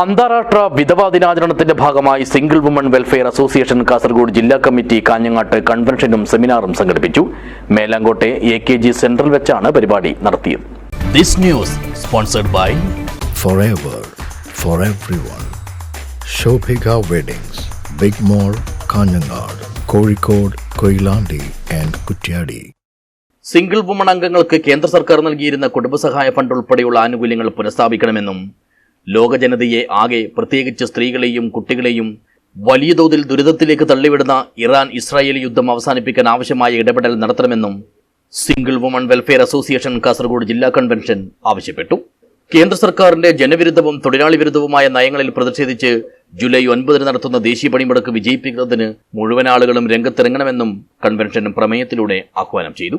അന്താരാഷ്ട്ര വിധവാ ദിനാചരണത്തിന്റെ ഭാഗമായി single woman welfare association Kasaragod ജില്ലാ കമ്മിറ്റി കാഞ്ഞങ്ങാട്ട് കൺവെൻഷനും സെമിനാറും സംഘടിപ്പിച്ചു മേലാങ്കോട്ടെ എ കെ ജി സെന്ററിൽ വെച്ചാണ് പരിപാടി നടത്തിയത് this news sponsored by forever for everyone. Shobhika Weddings, Big Mall, Kanyanad, Kozhikode, Koilandi and Kutyadi. Single woman അംഗങ്ങൾക്ക് കേന്ദ്ര സർക്കാർ നൽകിയിരുന്ന കുടുംബസഹായ ഫണ്ട് ഉൾപ്പെടെയുള്ള ആനുകൂല്യങ്ങൾ പുനഃസ്ഥാപിക്കണമെന്നും ലോക ജനതയെ ആകെ പ്രത്യേകിച്ച് സ്ത്രീകളെയും കുട്ടികളെയും വലിയ തോതിൽ ദുരിതത്തിലേക്ക് തള്ളിവിടുന്ന ഇറാൻ ഇസ്രായേൽ യുദ്ധം അവസാനിപ്പിക്കാൻ ആവശ്യമായ ഇടപെടൽ നടത്തണമെന്നും single woman welfare association Kasaragod ജില്ലാ കൺവെൻഷൻ ആവശ്യപ്പെട്ടു. കേന്ദ്ര സർക്കാരിന്റെ ജനവിരുദ്ധവും തൊഴിലാളി വിരുദ്ധവുമായ നയങ്ങളിൽ പ്രതിഷേധിച്ച് ജൂലൈ ഒൻപതിന് നടത്തുന്ന ദേശീയ പണിമുടക്ക് വിജയിപ്പിക്കുന്നതിന് മുഴുവൻ ആളുകളും രംഗത്തിറങ്ങണമെന്നും കൺവെൻഷൻ പ്രമേയത്തിലൂടെ ആഹ്വാനം ചെയ്തു.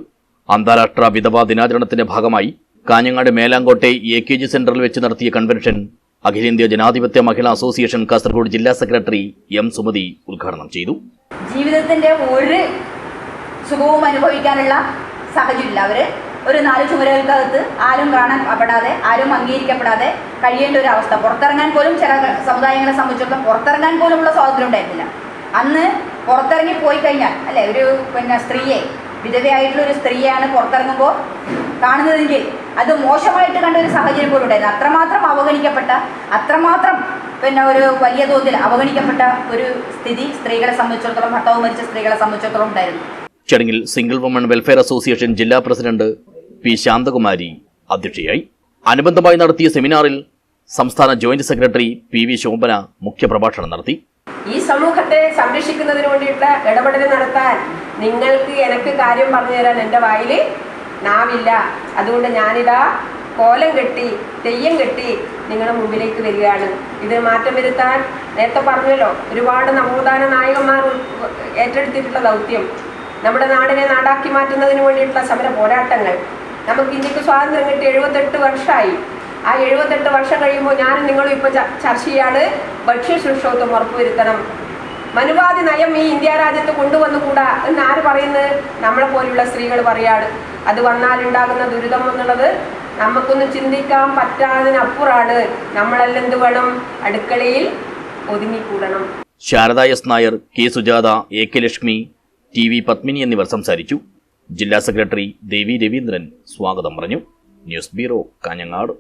അന്താരാഷ്ട്ര വിധവാ ദിനാചരണത്തിന്റെ ഭാഗമായി കാഞ്ഞങ്ങാട് മേലാങ്കോട്ടെ എ കെ ജി സെന്ററിൽ വെച്ച് നടത്തിയ കൺവെൻഷൻ അഖിലേന്ത്യാ ജനാധിപത്യ മഹിളാ അസോസിയേഷൻ കാസർഗോഡ് ജില്ലാ സെക്രട്ടറി എം സുമതി ഉദ്ഘാടനം ചെയ്തു. ജീവിതത്തിന്റെ ഒരു സുഖവും അനുഭവിക്കാനുള്ള സാഹചര്യമില്ല. അവർ ഒരു നാല് ചുമരുകൾക്കകത്ത് ആരും കാണപ്പെടാതെ ആരും അംഗീകരിക്കപ്പെടാതെ കഴിയേണ്ട ഒരു അവസ്ഥ. പുറത്തിറങ്ങാൻ പോലും ചില സമുദായങ്ങളെ സംബന്ധിച്ചിടത്തോളം പുറത്തിറങ്ങാൻ പോലുമുള്ള സ്വാതന്ത്ര്യം ഉണ്ടായിരുന്നില്ല. അന്ന് പുറത്തിറങ്ങി പോയി കഴിഞ്ഞാൽ അല്ലെ ഒരു പിന്നെ സ്ത്രീയെ വിധവയായിട്ടുള്ള ഒരു സ്ത്രീയാണ് പുറത്തിറങ്ങുമ്പോൾ കാണുന്നതെങ്കിൽ അത് മോശമായിട്ട് കണ്ട ഒരു സാഹചര്യം പോലും ഉണ്ടായിരുന്നു. അത്രമാത്രം അവഗണിക്കപ്പെട്ട അത്രമാത്രം പിന്നെ ഒരു വലിയ തോതിൽ അവഗണിക്കപ്പെട്ട ഒരു സ്ഥിതി സ്ത്രീകളെ സംബന്ധിച്ചിടത്തോളം ഭർത്താവ് മരിച്ച സ്ത്രീകളെ സംബന്ധിച്ചിടത്തോളം ഉണ്ടായിരുന്നു. ചടങ്ങിൽ സിംഗിൾ വുമൺ വെൽഫെയർ അസോസിയേഷൻ ജില്ലാ പ്രസിഡന്റ് പി ശാന്തകുമാരി അധ്യക്ഷയായി. അനുബന്ധമായി നടത്തിയ സെമിനാറിൽ സംസ്ഥാന joint secretary P V Shobhana മുഖ്യപ്രഭാഷണം നടത്തി. ഈ സമൂഹത്തെ സംരക്ഷിക്കുന്നതിന് വേണ്ടിയിട്ട് ഇടപെടൽ നടത്താൻ നിങ്ങൾക്ക് എനിക്ക് കാര്യം പറഞ്ഞു തരാൻ എന്റെ വായിൽ നാവില്ല. അതുകൊണ്ട് ഞാനിതാ കോലം കെട്ടി തെയ്യം കെട്ടി നിങ്ങളുടെ മുമ്പിലേക്ക് വരികയാണ്. ഇത് മാറ്റം വരുത്താൻ നേരത്തെ പറഞ്ഞല്ലോ ഒരുപാട് നവോത്ഥാന നായകന്മാർ ഏറ്റെടുത്തിട്ടുള്ള ദൗത്യം. നമ്മുടെ നാടിനെ നാടാക്കി മാറ്റുന്നതിന് വേണ്ടിയിട്ടുള്ള സമര പോരാട്ടങ്ങൾ. നമുക്ക് ഇന്ത്യയ്ക്ക് സ്വാതന്ത്ര്യം കിട്ടി എഴുപത്തെട്ട് വർഷമായി ആ എഴുപത്തെട്ട് വർഷം കഴിയുമ്പോൾ ഞാനും നിങ്ങളും ഇപ്പോൾ ചർച്ച ചെയ്യാണ് ഭക്ഷ്യസുരക്ഷത്വം ഉറപ്പുവരുത്തണം. മനുവാദി നയം ഈ ഇന്ത്യ രാജ്യത്ത് കൊണ്ടുവന്നുകൂടാ? എന്ന് ആര് പറയുന്നത് നമ്മളെ പോലുള്ള സ്ത്രീകൾ പറയാണ്. അത് വന്നാലുണ്ടാകുന്ന ദുരിതം എന്നുള്ളത് നമുക്കൊന്ന് ചിന്തിക്കാൻ പറ്റാതിനപ്പുറാണ്. നമ്മളെല്ലാം എന്ത് വേണം? അടുക്കളയിൽ ഒതുങ്ങിക്കൂടണം. Sharada S Nair K Sujatha A K Lakshmi T V Padmini എന്നിവർ സംസാരിച്ചു. ജില്ലാ സെക്രട്ടറി ദേവി രവീന്ദ്രൻ സ്വാഗതം പറഞ്ഞു. News bureau Kanhangad.